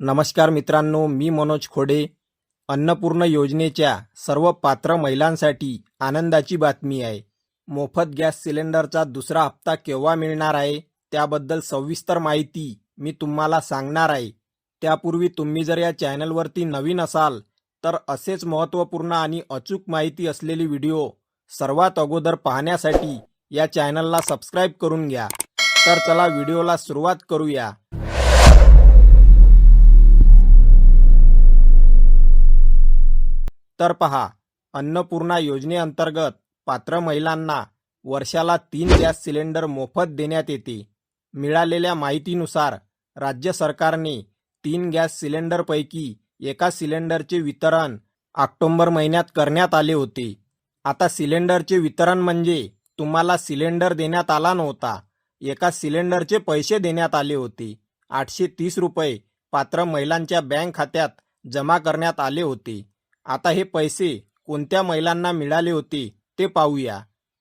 नमस्कार मित्रांनो मी मनोज खोडे. अन्नपूर्ण योजनेच्या सर्व पात्र महिलांसाठी आनंदाची बातमी आहे. मोफत गॅस सिलेंडरचा दुसरा हप्ता केव्हा मिळणार आहे त्याबद्दल सविस्तर माहिती मी तुम्हाला सांगणार आहे. त्यापूर्वी तुम्ही जर या चॅनलवरती नवीन असाल तर असेच महत्त्वपूर्ण आणि अचूक माहिती असलेली व्हिडिओ सर्वात अगोदर पाहण्यासाठी या चॅनलला सबस्क्राईब करून घ्या. तर चला व्हिडिओला सुरुवात करूया. तर पहा अन्नपूर्णा योजनेअंतर्गत पात्र महिलांना वर्षाला तीन गॅस सिलेंडर मोफत देण्यात येते. मिळालेल्या माहितीनुसार राज्य सरकारने तीन गॅस सिलेंडरपैकी एका सिलेंडरचे वितरण ऑक्टोंबर महिन्यात करण्यात आले होते. आता सिलेंडरचे वितरण म्हणजे तुम्हाला सिलेंडर देण्यात आला नव्हता एका सिलेंडरचे पैसे देण्यात आले होते. आठशे तीस रुपये पात्र महिलांच्या बँक खात्यात जमा करण्यात आले होते. आता हे पैसे कोणत्या महिलांना मिळाले होते ते पाहूया.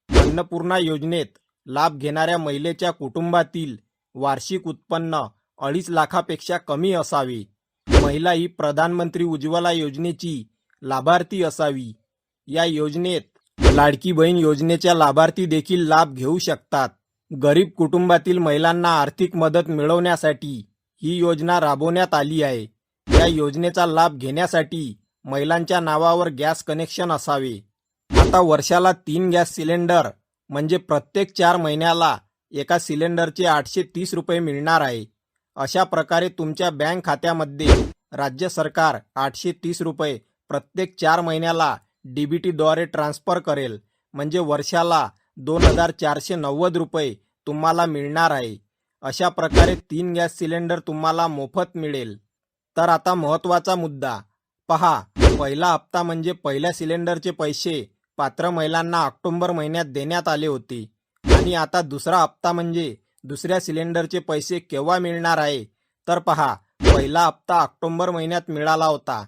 अन्नपूर्णा योजनेत लाभ घेणाऱ्या महिलेच्या कुटुंबातील वार्षिक उत्पन्न अडीच लाखापेक्षा कमी असावे. महिला ही प्रधानमंत्री उज्ज्वला योजनेची लाभार्थी असावी. या योजनेत लाडकी बहीण योजनेच्या लाभार्थी देखील लाभ घेऊ शकतात. गरीब कुटुंबातील महिलांना आर्थिक मदत मिळवण्यासाठी ही योजना राबवण्यात आली आहे. या योजनेचा लाभ घेण्यासाठी महिलांच्या नावावर गॅस कनेक्शन असावे. आता वर्षाला तीन गॅस सिलेंडर म्हणजे प्रत्येक चार महिन्याला एका सिलेंडरचे आठशे तीस रुपये मिळणार आहे. अशा प्रकारे तुमच्या बँक खात्यामध्ये राज्य सरकार आठशे तीस रुपये प्रत्येक चार महिन्याला डीबीटीद्वारे ट्रान्स्फर करेल. म्हणजे वर्षाला दोन हजार चारशे नव्वद रुपये तुम्हाला मिळणार आहे. अशा प्रकारे तीन गॅस सिलेंडर तुम्हाला मोफत मिळेल. तर आता महत्त्वाचा मुद्दा. पहा पहिला हप्ता म्हणजे पहिल्या सिलेंडरचे पैसे. पात्र महिलांना ऑक्टोबर महिन्यात देण्यात आले होते. आणि आता दुसरा हप्ता म्हणजे दुसऱ्या सिलेंडरचे पैसे केव्हा मिळणार आहे? तर पहा पहिला हप्ता ऑक्टोबर महिन्यात मिळाला होता.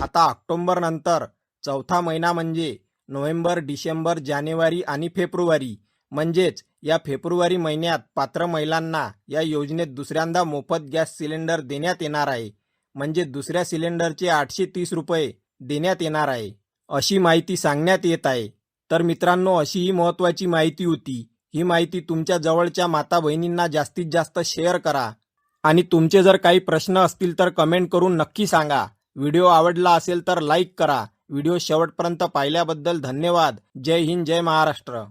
आता ऑक्टोबर नंतर चौथा महिना म्हणजे नोव्हेंबर डिसेंबर जानेवारी आणि फेब्रुवारी. म्हणजेच या फेब्रुवारी महिन्यात पात्र महिलांना या योजनेत दुसऱ्यांदा मोफत गॅस सिलेंडर देण्यात येणार आहे. म्हणजे दुसऱ्या सिलेंडरचे आठशे तीस रुपये देण्यात येणार आहे. अशी माहिती सांगण्यात येत आहे. तर मित्रांनो अशी ही महत्त्वाची माहिती होती. ही माहिती तुमच्या जवळच्या माता बहिणींना जास्तीत जास्त शेअर करा. आणि तुमचे जर काही प्रश्न असतील तर कमेंट करून नक्की सांगा. व्हिडिओ आवडला असेल तर लाईक करा. व्हिडिओ शेवटपर्यंत पाहिल्याबद्दल धन्यवाद. जय हिंद जय महाराष्ट्र.